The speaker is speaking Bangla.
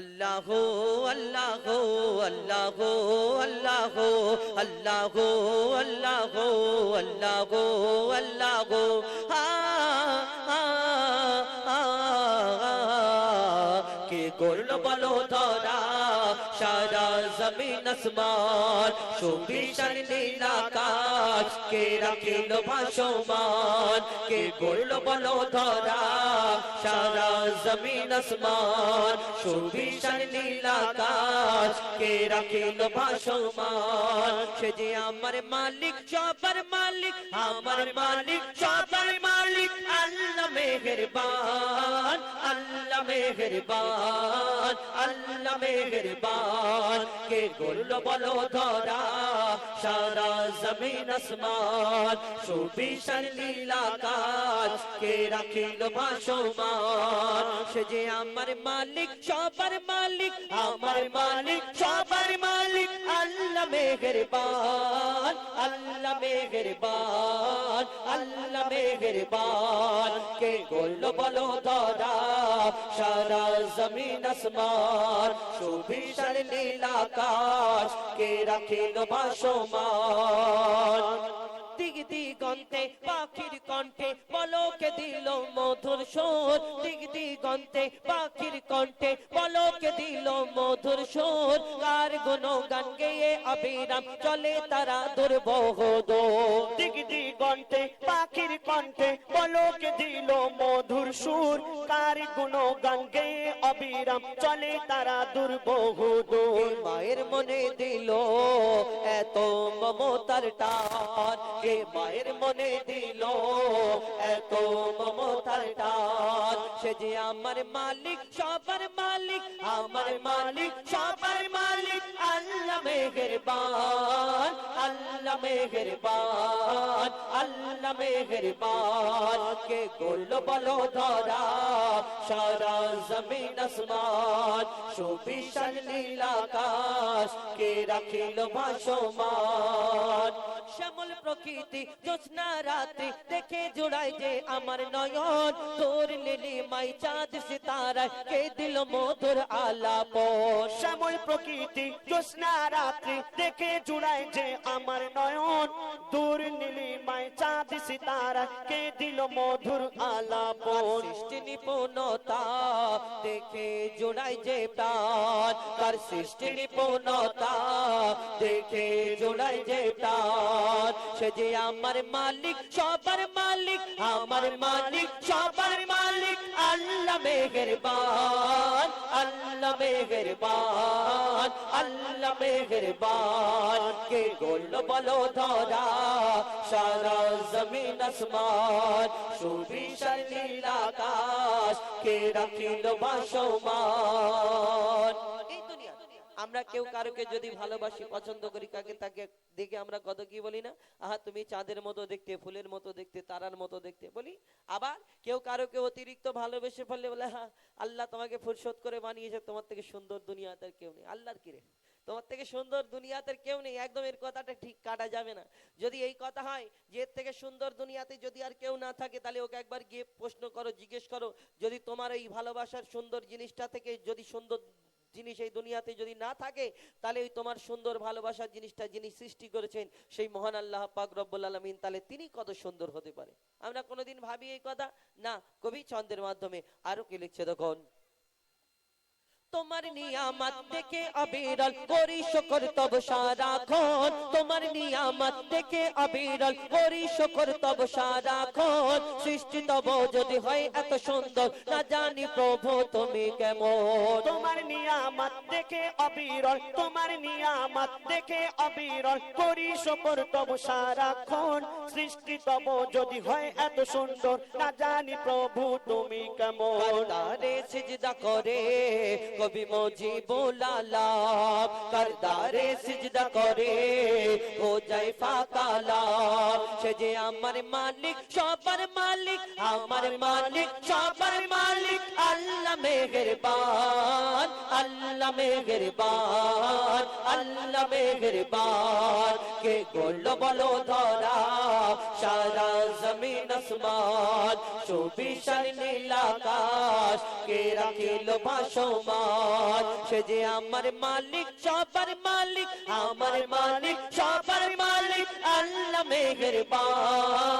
আল্লাহ আল্লাহ আল্লাহ আল্লাহ আল্লাহ আল্লাহ আল্লাহ আল্লাহ আ, আ, আ, কে করল বলো ধরা সারা জমিন আসমান সুবিশাল নীল আকাশ কে রাখিল ভাসমান। কে করল বলো ধরা সারা জমিন আসমান। সুবিশাল নীল আকাশ, কে রাখিল ভাসমান। সে যে আমার মালিক সবার মালিক, আমার মালিক সবার মালিক, আল্লাহ মেহেরবান। আল্লাহ মেহেরবান আল্লাহ মেহেরবান। কে করল বলো ধরা, সারা জমিন আসমান, সুবিশাল নীল আকাশ। কে রাখিল ভাসমান? সে যে আমার মালিক, সবার মালিক, আমার মালিক, সবার মালিক, আল্লাহ মেহেরবান। আল্লাহ মেহেরবান আল্লাহ মেহেরবান। কে করল বলো ধরা সারা জমিন আসমান, সুবিশাল নীল আকাশ। কে রাখিল বাসমান দিগন্তে পাখির কণ্ঠে বলকে দিল মধুর সোর। দিগ দিগন্তে পাখির কণ্ঠে বলকে দিল মধুর সোর। কার গুণ গান গেয়ে অবিরাম চলে তারা দুর্বহ দো দিগ দিগন্তে পাখির কণ্ঠে পলকে দিল মধুর সুর। কার গুণ গান গেয়ে অবিরাম চলে তারা দুর্বহুদূর মায়ের মনে দিল, এত মমতার টান মায়ের মনে দিল এত মমতার টান। সে আমার মালিক, সবার মালিক, আমার মালিক, সবার মালিক। আল্লাহ মেহেরবান আল্লাহ মেহেরবান আল্লাহ মেহেরবান। কে গোল বলো ধরা? সারা জমিন আসমান, সুবিশাল নীল আকাশ। কে রাখিল ভাসমান? শ্যামল প্রকৃতি, জ্যোৎস্না রাতে দেখে জোড়াই যে আমার নয়ন। তোর নীলি মাই চাঁদ সিতারায় কে দিল মধুর আলাপ? শ্যামল প্রকৃতি জ্যোৎস্না রাত্রি দেখে জুড়ায় যে আমার নয়ন। দূর নীলিমায় চাঁদ সিতারা কে দিল মধুর আলাপন সৃষ্টি নিপুণতা দেখে জোড়াই যে প্রাণ তার সৃষ্টি নিপুণতা। দেখে জোড়াই যে প্রাণ সে যে আমার মালিক, সবার মালিক, আমার মালিক, সবার মালিক, আল্লাহ মেহেরবান আল্লাহ মেহেরবান আল্লাহ মেহেরবান। কে গোল বলো ধরা, সারা জমিন আসমান, সুবিশাল নীল আকাশ, কে রাখিল বাসমান আমরা কেউ কারোকে যদি ভালোবাসি পছন্দ করি কাকে তাকে দেখে আমরা কত কি বলি না? আহা তুমি চাঁদের মতো দেখতে ফুলের মতো দেখতে তারার মতো দেখতে বলি। আবার কেউ কারোকে অতিরিক্ত ভালোবেসে ফেললে বলে হ্যাঁ আল্লাহ তোমাকে ফুরসত করে বানিয়েছে তোমার থেকে সুন্দর দুনিয়াতে আর কেউ নেই। আল্লাহর কিরে তোমার থেকে সুন্দর দুনিয়াতে কেউ নেই একদম এর কথাটা ঠিক কাটা যাবে না। যদি এই কথা হয় যে এর থেকে সুন্দর দুনিয়াতে যদি আর কেউ না থাকে তাহলে ওকে একবার গিয়ে প্রশ্ন করো জিজ্ঞেস করো যদি তোমার এই ভালোবাসার সুন্দর জিনিসটা থেকে যদি সুন্দর জিনিস এই দুনিয়াতে যদি না থাকে, তাহলে ওই তোমার সুন্দর ভালোবাসার জিনিসটা যিনি সৃষ্টি করেছেন, সেই মহান আল্লাহ পাক রব্বুল আলমিন, তাহলে তিনি কত সুন্দর হতে পারে। আমরা কোনোদিন ভাবি এই কথা? না, কবি ছন্দের মাধ্যমে আরও কি লিখছে তখন তোমার নিয়ামত দেখে অবিরল করি শকর তব সারাক্ষণ। তোমার নিয়ামত দেখে অবিরল করি শকর তব সারাক্ষণ। সৃষ্টি তব যদি হয় এত সুন্দর না জানি প্রভু তুমি কেমন। তোমার নিয়ামত দেখে অবিরল তোমার নিয়ামত দেখে অবিরল করি শকর তব সারাক্ষণ। সৃষ্টি তব যদি হয় এত সুন্দর না জানি প্রভু তুমি কেমন। কারদারে সিজদা করে কবি মজিবুল আলাম কারদারে সিজদা করে ও যায় ফাকালাম সে যে আমার মালিক সবার মালিক, আমার মালিক, সবার মালিক, আল্লাহ মেহেরবান আল্লাহ মেহেরবান আল্লাহ মেহেরবান। কে গোল বলো ধরা, সারা জমিন আসমান নীল আকাশ, কে রাখিল ভাসমান। সে যে আমার মালিক, সবার মালিক, আমার মালিক, সবার মালিক, আল্লাহ মেহেরবান।